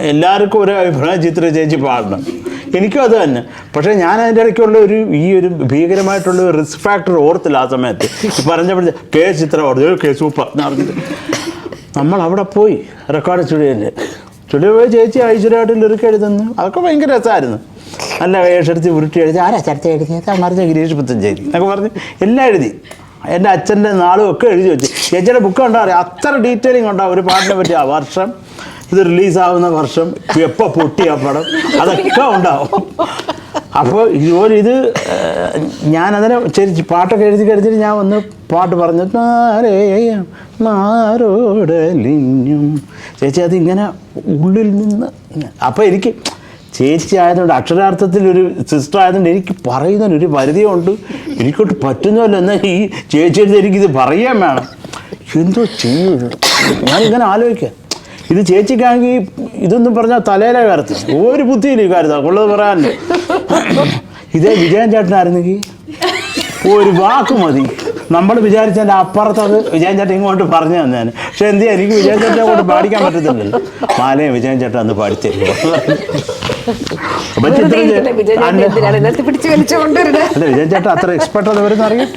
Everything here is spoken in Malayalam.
എല്ലാവർക്കും ഒരു അഭിപ്രായം ചിത്ര ചേച്ചി പാടണം. എനിക്കും അത് തന്നെ. പക്ഷേ ഞാൻ അതിന്റെ ഇടയ്ക്കുള്ള ഒരു ഈ ഒരു ഭീകരമായിട്ടുള്ള ഒരു റിസ്ക് ഫാക്ടർ ഓർത്തില്ല ആ സമയത്ത്. പിടിച്ച കെ ചിത്ര ഓർത്തു കെ സൂപ്പർ. എന്ന് പറഞ്ഞിട്ട്. നമ്മൾ അവിടെ പോയി റെക്കോർഡ് സ്റ്റുഡിയോയിൽ സ്റ്റുഡിയോ പോയി ചേച്ചി ഐശ്വര്യമായിട്ട് ലിറിക്ക് എഴുതുന്നു. അതൊക്കെ ഭയങ്കര രസമായിരുന്നു. നല്ല വേഷെടുത്ത് ഉരുട്ടി എഴുതി ആരാ ചർച്ച എഴുതിയത്? മറിഞ്ഞ ഗിരീഷ് പുത്തഞ്ചേരി എന്നൊക്കെ പറഞ്ഞ് എല്ലാം എഴുതി. എന്റെ അച്ഛന്റെ നാളും ഒക്കെ എഴുതി വെച്ച്. ചേച്ചിയുടെ ബുക്ക് ഉണ്ടാവും അത്ര ഡീറ്റെയിലിംഗ് ഉണ്ടാവും ഒരു പാട്ടിനെ പറ്റി ആ വർഷം. ഇത് റിലീസാവുന്ന വർഷം എപ്പോൾ പൊട്ടിയ പടം? അതൊക്കെ ഉണ്ടാവും. അപ്പോൾ ഇതുപോലെ ഇത് ഞാനതിനെ ചെരിച്ച് പാട്ടൊക്കെ എഴുതി കഴിഞ്ഞിട്ട് ഞാൻ ഒന്ന് പാട്ട് പറഞ്ഞു "നാരേയം മാരോടലിഞ്ഞും ചേച്ചി അതിങ്ങനെ ഉള്ളിൽ നിന്ന് അപ്പോൾ എനിക്ക് ചേച്ചി ആയതുകൊണ്ട് അക്ഷരാർത്ഥത്തിൽ ഒരു സിസ്റ്റർ ആയതുകൊണ്ട് എനിക്ക് പറയുന്നതിനൊരു പരിധിയുണ്ട്. എനിക്കോട്ട് പറ്റുന്നല്ലോ എന്നാൽ ഈ ചേച്ചിയുടെ എനിക്കിത് പറയാൻ വേണം. എന്തോ ചെയ്യും ഞാനിങ്ങനെ ആലോചിക്കാം. ഇത് ചേച്ചിക്കാണെങ്കിൽ ഇതൊന്നും പറഞ്ഞാൽ തലയിലെ കാര്യത്തിൽ ഒരു ബുദ്ധിയില്ല ഈ കാര്യത്തിൽ. കൊള്ളത് പറയാനല്ലേ. ഇതേ വിജയൻ ചേട്ടനായിരുന്നെങ്കിൽ ഒരു വാക്ക് മതി. നമ്മൾ വിചാരിച്ചതിന്റെ അപ്പുറത്തത് വിജയൻ ചേട്ടൻ ഇങ്ങോട്ട് പറഞ്ഞു തന്നെയാണ് പക്ഷെ എന്ത് ചെയ്യാൻ എനിക്ക് വിജയൻ ചേട്ടനെ കൊണ്ട് പാടിക്കാൻ പറ്റത്തില്ലല്ലോ. മാലയെ വിജയൻ ചേട്ടൻ അന്ന് പാടിത്തരുമോ? അല്ല. വിജയൻ ചേട്ടൻ അത്ര എക്സ്പെർട്ട് അത് വരുന്ന അറിയാം?